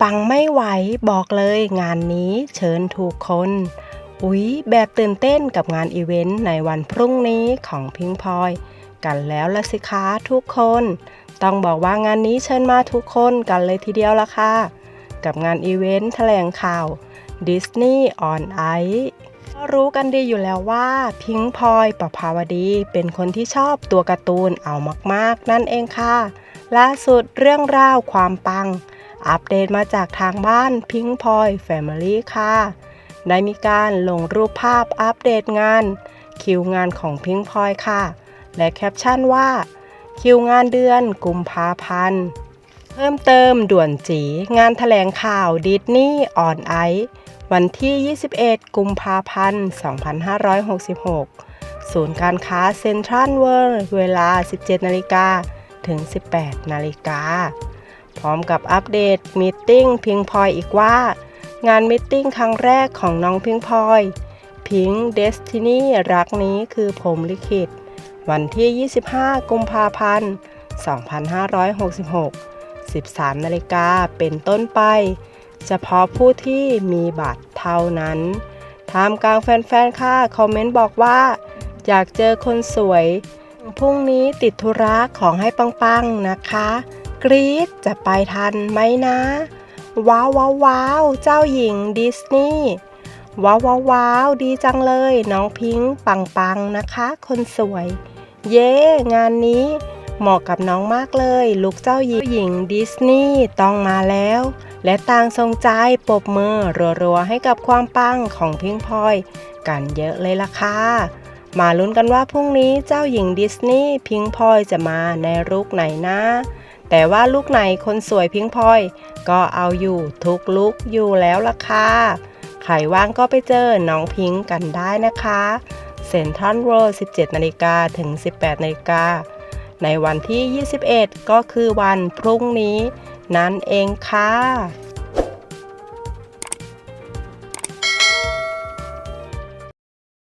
ปังไม่ไหวบอกเลยงานนี้เชิญถูกคน อุ๊ย แบบตื่นเต้นกับงานอีเวนต์ในวันพรุ่งนี้ของพิงพลอยกันแล้วละสิคะทุกคน ต้องบอกว่างานนี้เชิญมาทุกคนกันเลยทีเดียวละค่ะ กับงานอีเวนต์แถลงข่าว Disney on Ice ก็รู้กันดีอยู่แล้วว่าพิงพลอยประภาวดีเป็นคนที่ชอบตัวการ์ตูนเอามากๆ นั่นเองค่ะ ล่าสุดเรื่องราวความปัง อัปเดตมาจากทางบ้านพิงพอยแฟมิลี่ค่ะ ได้มีการลงรูปภาพอัปเดตงาน คิวงานของพิงพอยค่ะ และแคปชั่นว่า คิวงานเดือนกุมภาพันธ์ เพิ่มเติมด่วนจีงานถแถลงข่าวดิสนีย์ออนไอวันที่ 21 กุมภาพันธ์ 2566 ศูนย์การค้าเซ็นทรัลเวิลด์เวลา 17 นาฬิกาถึง 18 นาฬิกา พร้อมกับอัปเดตมีตติ้งพิงพอยอีกว่า งานมีตติ้งครั้งแรกของน้องพิงพอยพิงเดสตินีรักนี้คือผมลิขิต วันที่ 25 กุมภาพันธ์ 2566 13นาฬิกาเป็นต้นไป เฉพาะผู้ที่มีบัตรเท่านั้นทามกลางแฟนๆ ค่ะ คอมเมนต์บอกว่า อยากเจอคนสวย พรุ่งนี้ติดธุระของให้ปัง ๆ นะคะ กรี๊ดจะไปทันไหมนะ ว้าวว้าวเจ้าหญิงดิสนีย์ว้าวว้าวาวดีจังเลย น้องพิงค์ปังปังๆนะคะ คนสวย เย้ งานนี้เหมาะกับน้องมากเลย ลูกเจ้าหญิงหญิงดิสนีย์ต้องมาแล้ว และต่างทรงใจปรบมือรัวๆ ให้กับความปังของพิงพลอย กันเยอะเลยล่ะค่ะ มาลุ้นกันว่าพรุ่งนี้เจ้าหญิงดิสนีย์พิงพลอยจะมาในลุกไหนนะ แต่ว่าลูกไหนคนสวยพิงพลอย ก็เอาอยู่ทุกลุกอยู่แล้วล่ะค่ะใครว่างก็ไปเจอน้องพิงกันได้นะคะเซ็นทรัลเวิลด์17 นาฬิกาถึง 18 นาฬิกา ในวันที่ 21 ก็คือวันพรุ่งนี้ นั่นเองค่ะ